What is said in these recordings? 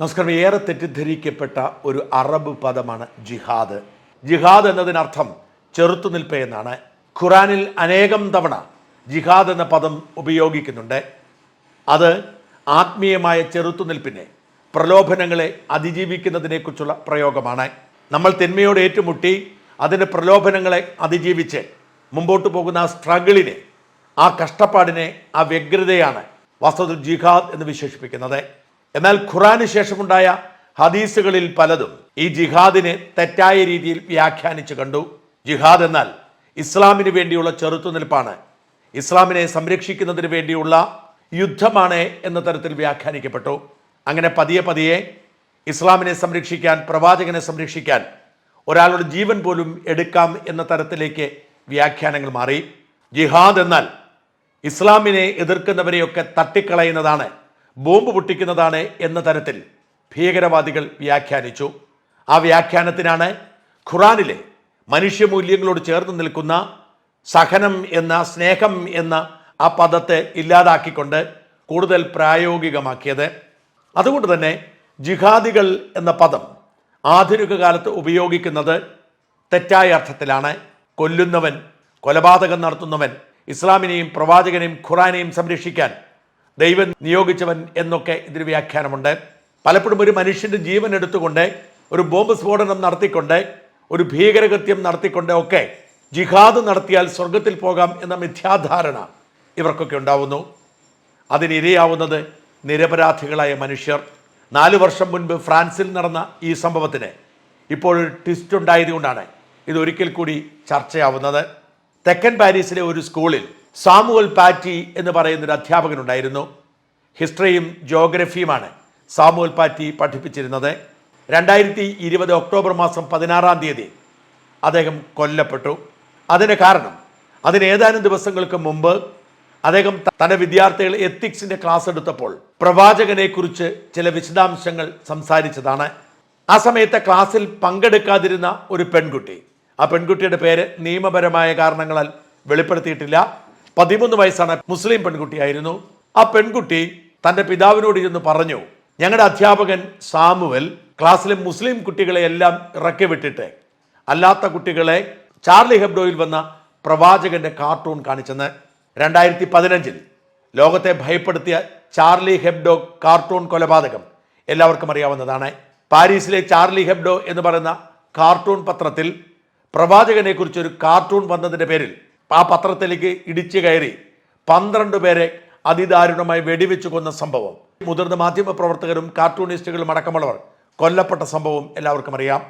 നമസ്കാരം. ഏറെ തെറ്റിദ്ധരിക്കപ്പെട്ട ഒരു അറബ് പദമാണ് ജിഹാദ്. ജിഹാദ് എന്നതിനർത്ഥം ചെറുത്തുനിൽപ്പ് എന്നാണ്. ഖുറാനിൽ അനേകം തവണ ജിഹാദ് എന്ന പദം ഉപയോഗിക്കുന്നുണ്ട്. അത് ആത്മീയമായ ചെറുത്തുനിൽപ്പിനെ പ്രലോഭനങ്ങളെ അതിജീവിക്കുന്നതിനെക്കുറിച്ചുള്ള പ്രയോഗമാണ്. നമ്മൾ തിന്മയോട് ഏറ്റുമുട്ടി അതിന്റെ പ്രലോഭനങ്ങളെ അതിജീവിച്ച് മുമ്പോട്ട് പോകുന്ന ആ സ്ട്രഗിളിനെ ആ കഷ്ടപ്പാടിനെ ആ വ്യഗ്രതയാണ് വാസ്തവത്തിൽ ജിഹാദ് എന്ന് വിശേഷിപ്പിക്കുന്നത്. എന്നാൽ ഖുറാന് ശേഷമുണ്ടായ ഹദീസുകളിൽ പലതും ഈ ജിഹാദിനെ തെറ്റായ രീതിയിൽ വ്യാഖ്യാനിച്ചു കണ്ടു. ജിഹാദ് എന്നാൽ ഇസ്ലാമിന് വേണ്ടിയുള്ള ചെറുത്തുനിൽപ്പാണ്. ഇസ്ലാമിനെ സംരക്ഷിക്കുന്നതിന് വേണ്ടിയുള്ള യുദ്ധമാണ് എന്ന തരത്തിൽ വ്യാഖ്യാനിക്കപ്പെട്ടു. അങ്ങനെ പതിയെ പതിയെ ഇസ്ലാമിനെ സംരക്ഷിക്കാൻ പ്രവാചകനെ സംരക്ഷിക്കാൻ ഒരാളുടെ ജീവൻ പോലും എടുക്കാം എന്ന തരത്തിലേക്ക് വ്യാഖ്യാനങ്ങൾ മാറി. ജിഹാദ് എന്നാൽ ഇസ്ലാമിനെ എതിർക്കുന്നവരെയൊക്കെ തട്ടിക്കളയുന്നതാണ് ബോംബ് പൊട്ടിക്കുന്നതാണ് എന്ന തരത്തിൽ ഭീകരവാദികൾ വ്യാഖ്യാനിച്ചു. ആ വ്യാഖ്യാനത്തിനാണ് ഖുറാനിലെ മനുഷ്യമൂല്യങ്ങളോട് ചേർന്ന് നിൽക്കുന്ന സഹനം എന്ന സ്നേഹം എന്ന ആ പദത്തെ ഇല്ലാതാക്കിക്കൊണ്ട് കൂടുതൽ പ്രായോഗികമാക്കിയത്. അതുകൊണ്ട് തന്നെ ജിഹാദികൾ എന്ന പദം ആധുനിക കാലത്ത് ഉപയോഗിക്കുന്നത് തെറ്റായ അർത്ഥത്തിലാണ്. കൊല്ലുന്നവൻ കൊലപാതകം നടത്തുന്നവൻ ഇസ്ലാമിനെയും പ്രവാചകനെയും ഖുറാനെയും സംരക്ഷിക്കാൻ ദൈവം നിയോഗിച്ചവൻ എന്നൊക്കെ ഇതിന് വ്യാഖ്യാനമുണ്ട്. പലപ്പോഴും ഒരു മനുഷ്യന്റെ ജീവൻ എടുത്തുകൊണ്ട് ഒരു ബോംബ് സ്ഫോടനം നടത്തിക്കൊണ്ട് ഒരു ഭീകരകൃത്യം നടത്തിക്കൊണ്ട് ഒക്കെ ജിഹാദ് നടത്തിയാൽ സ്വർഗത്തിൽ പോകാം എന്ന മിഥ്യാധാരണ ഇവർക്കൊക്കെ ഉണ്ടാവുന്നു. അതിനിരയാവുന്നത് നിരപരാധികളായ മനുഷ്യർ. നാല് വർഷം മുൻപ് ഫ്രാൻസിൽ നടന്ന ഈ സംഭവത്തിന് ഇപ്പോൾ ട്വിസ്റ്റ് ഉണ്ടായതുകൊണ്ടാണ് ഇത് ഒരിക്കൽ കൂടി ചർച്ചയാവുന്നത്. തെക്കൻ പാരീസിലെ ഒരു സ്കൂളിൽ സാമുവൽ പാറ്റി എന്ന് പറയുന്നൊരു അധ്യാപകനുണ്ടായിരുന്നു. ഹിസ്റ്ററിയും ജോഗ്രഫിയുമാണ് സാമുവൽ പാറ്റി പഠിപ്പിച്ചിരുന്നത്. രണ്ടായിരത്തി ഇരുപത് ഒക്ടോബർ മാസം പതിനാറാം തീയതി അദ്ദേഹം കൊല്ലപ്പെട്ടു. അതിന് കാരണം അതിന് ഏതാനും ദിവസങ്ങൾക്ക് മുമ്പ് അദ്ദേഹം തന്റെ വിദ്യാർത്ഥികൾ എത്തിക്സിന്റെ ക്ലാസ് എടുത്തപ്പോൾ പ്രവാചകനെക്കുറിച്ച് ചില വിശദാംശങ്ങൾ സംസാരിച്ചതാണ്. ആ സമയത്തെ ക്ലാസ്സിൽ പങ്കെടുക്കാതിരുന്ന ഒരു പെൺകുട്ടി. ആ പെൺകുട്ടിയുടെ പേര് നിയമപരമായ കാരണങ്ങളാൽ വെളിപ്പെടുത്തിയിട്ടില്ല. പതിമൂന്ന് വയസ്സാണ് മുസ്ലിം പെൺകുട്ടിയായിരുന്നു. ആ പെൺകുട്ടി തന്റെ പിതാവിനോട് ഇരുന്ന് പറഞ്ഞു ഞങ്ങളുടെ അധ്യാപകൻ സാമുവൽ ക്ലാസ്സിലെ മുസ്ലിം കുട്ടികളെ എല്ലാം ഇറക്കി വിട്ടിട്ട് അല്ലാത്ത കുട്ടികളെ ചാർലി ഹെബ്ഡോയിൽ വന്ന പ്രവാചകന്റെ കാർട്ടൂൺ കാണിച്ചെന്ന് രണ്ടായിരത്തി പതിനഞ്ചിൽ ലോകത്തെ ഭയപ്പെടുത്തിയ ചാർലി ഹെബ്ഡോ കാർട്ടൂൺ കൊലപാതകം എല്ലാവർക്കും അറിയാവുന്നതാണ്. പാരീസിലെ ചാർലി ഹെബ്ഡോ എന്ന് പറയുന്ന കാർട്ടൂൺ പത്രത്തിൽ പ്രവാചകനെ കുറിച്ച് ഒരു കാർട്ടൂൺ വന്നതിന്റെ പേരിൽ ആ പത്രത്തിലേക്ക് ഇടിച്ചു കയറി പന്ത്രണ്ട് പേരെ അതിദാരുണമായി വെടിവെച്ചു കൊന്ന സംഭവം. മുതിർന്ന മാധ്യമ പ്രവർത്തകരും കാർട്ടൂണിസ്റ്റുകളും അടക്കമുള്ളവർ കൊല്ലപ്പെട്ട സംഭവം എല്ലാവർക്കും അറിയാം.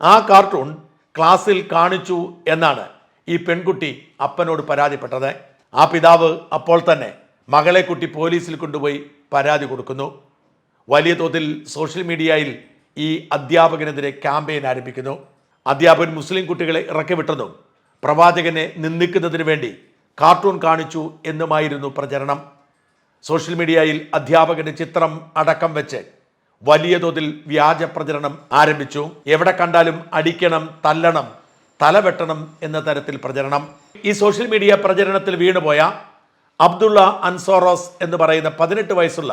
ആ കാർട്ടൂൺ ക്ലാസ്സിൽ കാണിച്ചു എന്നാണ് ഈ പെൺകുട്ടി അപ്പനോട് പരാതിപ്പെട്ടത്. ആ പിതാവ് അപ്പോൾ തന്നെ മകളെ കുട്ടി പോലീസിൽ കൊണ്ടുപോയി പരാതി കൊടുക്കുന്നു. വലിയ തോതിൽ സോഷ്യൽ മീഡിയയിൽ ഈ അധ്യാപകനെതിരെ ക്യാമ്പയിൻ ആരംഭിക്കുന്നു. അധ്യാപകൻ മുസ്ലിം കുട്ടികളെ ഇറക്കി വിട്ടെന്നും പ്രവാചകനെ നിന്ദിക്കുന്നതിന് വേണ്ടി കാർട്ടൂൺ കാണിച്ചു എന്നുമായിരുന്നു പ്രചരണം. സോഷ്യൽ മീഡിയയിൽ അധ്യാപകന്റെ ചിത്രം അടക്കം വെച്ച് വലിയ തോതിൽ വ്യാജ പ്രചരണം ആരംഭിച്ചു. എവിടെ കണ്ടാലും അടിക്കണം തല്ലണം തലവെട്ടണം എന്ന തരത്തിൽ പ്രചരണം. ഈ സോഷ്യൽ മീഡിയ പ്രചരണത്തിൽ വീണുപോയ അബ്ദുള്ള അൻസോറോസ് എന്ന് പറയുന്ന പതിനെട്ട് വയസ്സുള്ള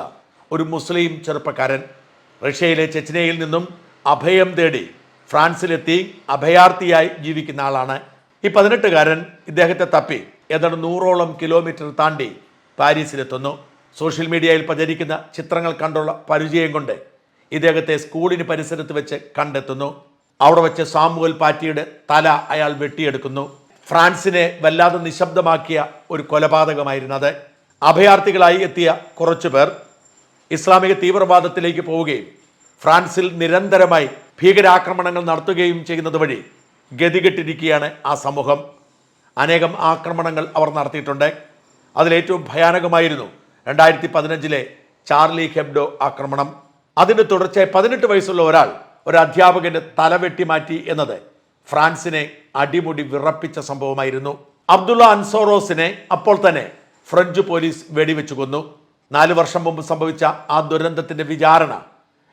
ഒരു മുസ്ലിം ചെറുപ്പക്കാരൻ റഷ്യയിലെ ചെച്ചനയിൽ നിന്നും അഭയം തേടി ഫ്രാൻസിലെത്തി അഭയാർത്ഥിയായി ജീവിക്കുന്ന ആളാണ്. ഈ പതിനെട്ടുകാരൻ ഇദ്ദേഹത്തെ തപ്പി. ഏതാണ്ട് നൂറോളം കിലോമീറ്റർ താണ്ടി പാരീസിലെത്തുന്നു. സോഷ്യൽ മീഡിയയിൽ പ്രചരിക്കുന്ന ചിത്രങ്ങൾ കണ്ടുള്ള പരിചയം കൊണ്ട് ഇദ്ദേഹത്തെ സ്കൂളിന് പരിസരത്ത് വെച്ച് കണ്ടെത്തുന്നു. അവിടെ വെച്ച് സാമുവൽ പാറ്റിയുടെ തല അയാൾ വെട്ടിയെടുക്കുന്നു. ഫ്രാൻസിനെ വല്ലാതെ നിശബ്ദമാക്കിയ ഒരു കൊലപാതകമായിരുന്നത് അഭയാർത്ഥികളായി എത്തിയ കുറച്ചു പേർ ഇസ്ലാമിക തീവ്രവാദത്തിലേക്ക് പോവുകയും ഫ്രാൻസിൽ നിരന്തരമായി ഭീകരാക്രമണങ്ങൾ നടത്തുകയും ചെയ്യുന്നത് വഴി ഗതികെട്ടിരിക്കുകയാണ് ആ സമൂഹം. അനേകം ആക്രമണങ്ങൾ അവർ നടത്തിയിട്ടുണ്ട്. അതിലേറ്റവും ഭയാനകമായിരുന്നു രണ്ടായിരത്തി പതിനഞ്ചിലെ ചാർലി ഹെബ്ഡോ ആക്രമണം. അതിന് തുടർച്ചയായി പതിനെട്ട് വയസ്സുള്ള ഒരാൾ ഒരു അധ്യാപകന്റെ തല വെട്ടിമാറ്റി എന്നത് ഫ്രാൻസിനെ അടിമുടി വിറപ്പിച്ച സംഭവമായിരുന്നു. അബ്ദുള്ള അൻസോറോസിനെ അപ്പോൾ തന്നെ ഫ്രഞ്ച് പോലീസ് വെടിവെച്ചു കൊന്നു. നാല് വർഷം മുമ്പ് സംഭവിച്ച ആ ദുരന്തത്തിന്റെ വിചാരണ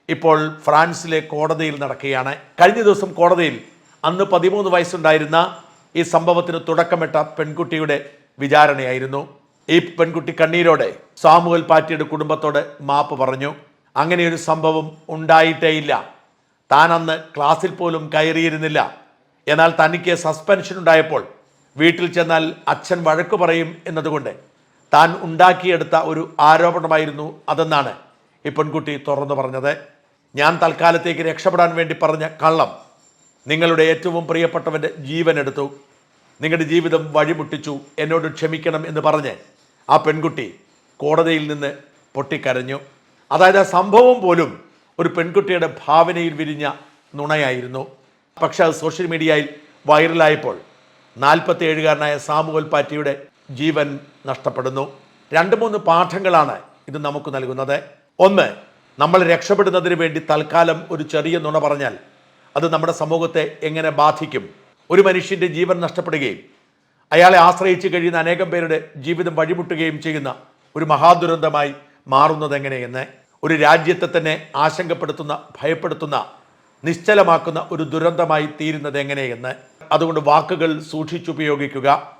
ഇപ്പോൾ ഫ്രാൻസിലെ കോടതിയിൽ നടക്കുകയാണ്. കഴിഞ്ഞ ദിവസം കോടതിയിൽ അന്ന് പതിമൂന്ന് വയസ്സുണ്ടായിരുന്ന ഈ സംഭവത്തിന് തുടക്കമിട്ട പെൺകുട്ടിയുടെ വിചാരണയായിരുന്നു. ഈ പെൺകുട്ടി കണ്ണീരോടെ സാമുവൽ പാറ്റിയുടെ കുടുംബത്തോട് മാപ്പ് പറഞ്ഞു അങ്ങനെ ഒരു സംഭവം ഉണ്ടായിട്ടേയില്ല. താൻ അന്ന് ക്ലാസ്സിൽ പോലും കയറിയിരുന്നില്ല. എന്നാൽ തനിക്ക് സസ്പെൻഷൻ ഉണ്ടായപ്പോൾ വീട്ടിൽ ചെന്നാൽ അച്ഛൻ വഴക്കു പറയും എന്നതുകൊണ്ട് താൻ ഉണ്ടാക്കിയെടുത്ത ഒരു ആരോപണമായിരുന്നു അതെന്നാണ് ഈ പെൺകുട്ടി തുറന്നു പറഞ്ഞത്. ഞാൻ തൽക്കാലത്തേക്ക് രക്ഷപ്പെടാൻ വേണ്ടി പറഞ്ഞ കള്ളം നിങ്ങളുടെ ഏറ്റവും പ്രിയപ്പെട്ടവന്റെ ജീവൻ എടുത്തു. നിങ്ങളുടെ ജീവിതം വഴിമുട്ടിച്ചു. എന്നോട് ക്ഷമിക്കണം എന്ന് പറഞ്ഞ് ആ പെൺകുട്ടി കോടതിയിൽ നിന്ന് പൊട്ടിക്കരഞ്ഞു. അതായത് ആ സംഭവം പോലും ഒരു പെൺകുട്ടിയുടെ ഭാവനയിൽ വിരിഞ്ഞ നുണയായിരുന്നു. പക്ഷെ അത് സോഷ്യൽ മീഡിയയിൽ വൈറലായപ്പോൾ നാൽപ്പത്തി ഏഴുകാരനായ സാമുവൽ പാറ്റിയുടെ ജീവൻ നഷ്ടപ്പെടുന്നു. രണ്ട് മൂന്ന് പാഠങ്ങളാണ് ഇത് നമുക്ക് നൽകുന്നത്. ഒന്ന് നമ്മൾ രക്ഷപ്പെടുന്നതിന് വേണ്ടി തൽക്കാലം ഒരു ചെറിയ നുണ പറഞ്ഞാൽ അത് നമ്മുടെ സമൂഹത്തെ എങ്ങനെ ബാധിക്കും? ഒരു മനുഷ്യന്റെ ജീവൻ നഷ്ടപ്പെടുകയും അയാളെ ആശ്രയിച്ച് കഴിയുന്ന അനേകം പേരുടെ ജീവിതം വഴിമുട്ടുകയും ചെയ്യുന്ന ഒരു മഹാദുരന്തമായി മാറുന്നത് എങ്ങനെയെന്ന് ഒരു രാജ്യത്തെ തന്നെ ആശങ്കപ്പെടുത്തുന്ന ഭയപ്പെടുത്തുന്ന നിശ്ചലമാക്കുന്ന ഒരു ദുരന്തമായി തീരുന്നത് എങ്ങനെയെന്ന് അതുകൊണ്ട് വാക്കുകൾ സൂക്ഷിച്ചുപയോഗിക്കുക.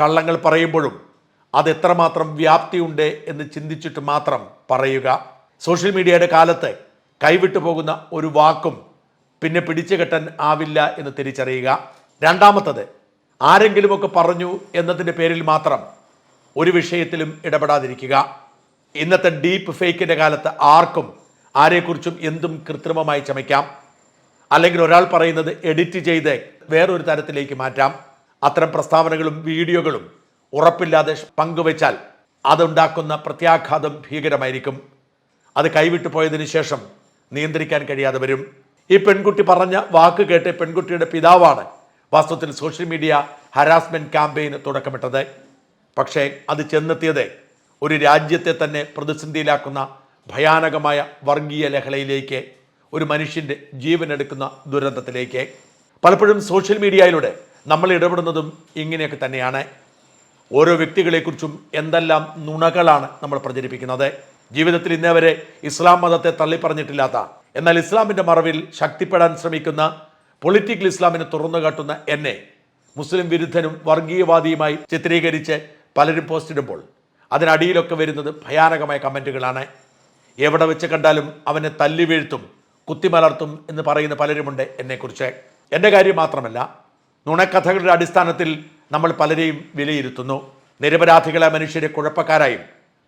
കള്ളങ്ങൾ പറയുമ്പോഴും അത് എത്രമാത്രം വ്യാപ്തിയുണ്ട് എന്ന് ചിന്തിച്ചിട്ട് മാത്രം പറയുക. സോഷ്യൽ മീഡിയയുടെ കാലത്ത് കൈവിട്ടു പോകുന്ന ഒരു വാക്കും പിന്നെ പിടിച്ചു കെട്ടാൻ ആവില്ല എന്ന് തിരിച്ചറിയുക. രണ്ടാമത്തത് ആരെങ്കിലുമൊക്കെ പറഞ്ഞു എന്നതിന്റെ പേരിൽ മാത്രം ഒരു വിഷയത്തിലും ഇടപെടാതിരിക്കുക. ഇന്നത്തെ ഡീപ്പ് ഫേക്കിന്റെ കാലത്ത് ആർക്കും ആരെക്കുറിച്ചും എന്തും കൃത്രിമമായി ചമയ്ക്കാം. അല്ലെങ്കിൽ ഒരാൾ പറയുന്നത് എഡിറ്റ് ചെയ്ത് വേറൊരു തരത്തിലേക്ക് മാറ്റാം. അത്തരം പ്രസ്താവനകളും വീഡിയോകളും ഉറപ്പില്ലാതെ പങ്കുവച്ചാൽ അതുണ്ടാക്കുന്ന പ്രത്യാഘാതം ഭീകരമായിരിക്കും. അത് കൈവിട്ടു പോയതിനു ശേഷം നിയന്ത്രിക്കാൻ കഴിയാതെ വരും. ഈ പെൺകുട്ടി പറഞ്ഞ വാക്ക് കേട്ട് പെൺകുട്ടിയുടെ പിതാവാണ് വാസ്തവത്തിൽ സോഷ്യൽ മീഡിയ ഹരാസ്മെന്റ് ക്യാമ്പയിന് തുടക്കമിട്ടത്. പക്ഷേ അത് ചെന്നെത്തിയത് ഒരു രാജ്യത്തെ തന്നെ പ്രതിസന്ധിയിലാക്കുന്ന ഭയാനകമായ വർഗീയ ലഹളയിലേക്ക് ഒരു മനുഷ്യന്റെ ജീവൻ എടുക്കുന്ന ദുരന്തത്തിലേക്ക്. പലപ്പോഴും സോഷ്യൽ മീഡിയയിലൂടെ നമ്മൾ ഇടപെടുന്നതും ഇങ്ങനെയൊക്കെ തന്നെയാണ്. ഓരോ വ്യക്തികളെക്കുറിച്ചും എന്തെല്ലാം നുണകളാണ് നമ്മൾ പ്രചരിപ്പിക്കുന്നത്? ജീവിതത്തിൽ ഇന്നേവരെ ഇസ്ലാം മതത്തെ തള്ളിപ്പറഞ്ഞിട്ടില്ലാത്ത എന്നാൽ ഇസ്ലാമിന്റെ മറവിൽ ശക്തിപ്പെടാൻ ശ്രമിക്കുന്ന പൊളിറ്റിക്കൽ ഇസ്ലാമിനെ തുറന്നു കാട്ടുന്ന എന്നെ മുസ്ലിം വിരുദ്ധനും വർഗീയവാദിയുമായി ചിത്രീകരിച്ച് പലരും പോസ്റ്റിടുമ്പോൾ അതിനടിയിലൊക്കെ വരുന്നത് ഭയാനകമായ കമന്റുകളാണ് എവിടെ വെച്ച് കണ്ടാലും അവനെ തല്ലി വീഴ്ത്തും കുത്തിമലർത്തും എന്ന് പറയുന്ന പലരുമുണ്ട് എന്നെക്കുറിച്ച്. എന്റെ കാര്യം മാത്രമല്ല നുണക്കഥകളുടെ അടിസ്ഥാനത്തിൽ നമ്മൾ പലരെയും വിലയിരുത്തുന്നു. നിരപരാധികളെ മനുഷ്യരെ കുഴപ്പക്കാരായും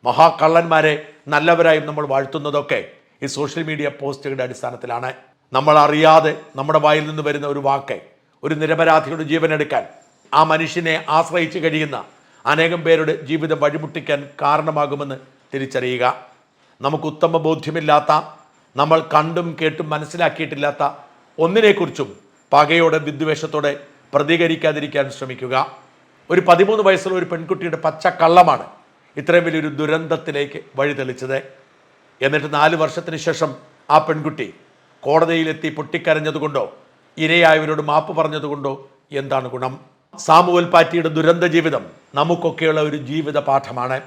മഹാകള്ളന്മാരെ നല്ലവരായും നമ്മൾ വാഴ്ത്തുന്നതൊക്കെ ഈ സോഷ്യൽ മീഡിയ പോസ്റ്റുകളുടെ അടിസ്ഥാനത്തിലാണ്. നമ്മൾ അറിയാതെ നമ്മുടെ വായിൽ നിന്ന് വരുന്ന ഒരു വാക്ക് ഒരു നിരപരാധിയുടെ ജീവൻ എടുക്കാൻ ആ മനുഷ്യനെ ആശ്രയിച്ച് കഴിയുന്ന അനേകം പേരുടെ ജീവിതം വഴിമുട്ടിക്കാൻ കാരണമാകുമെന്ന് തിരിച്ചറിയുക. നമുക്ക് ഉത്തമ ബോധ്യമില്ലാത്ത നമ്മൾ കണ്ടും കേട്ടും മനസ്സിലാക്കിയിട്ടില്ലാത്ത ഒന്നിനെക്കുറിച്ചും പകയോടെ വിദ്വേഷത്തോടെ പ്രതികരിക്കാതിരിക്കാൻ ശ്രമിക്കുക. ഒരു പതിമൂന്ന് വയസ്സുള്ള ഒരു പെൺകുട്ടിയുടെ പച്ച കള്ളമാണ് ഇത്രയും വലിയൊരു ദുരന്തത്തിലേക്ക് വഴിതെളിച്ചത്. എന്നിട്ട് നാല് വർഷത്തിന് ശേഷം ആ പെൺകുട്ടി കോടതിയിലെത്തി പൊട്ടിക്കരഞ്ഞതുകൊണ്ടോ ഇരയായവരോട് മാപ്പ് പറഞ്ഞതുകൊണ്ടോ എന്താണ് ഗുണം? സാമുവൽ പാറ്റിയുടെ ദുരന്ത ജീവിതം നമുക്കൊക്കെയുള്ള ഒരു ജീവിത പാഠമാണ്.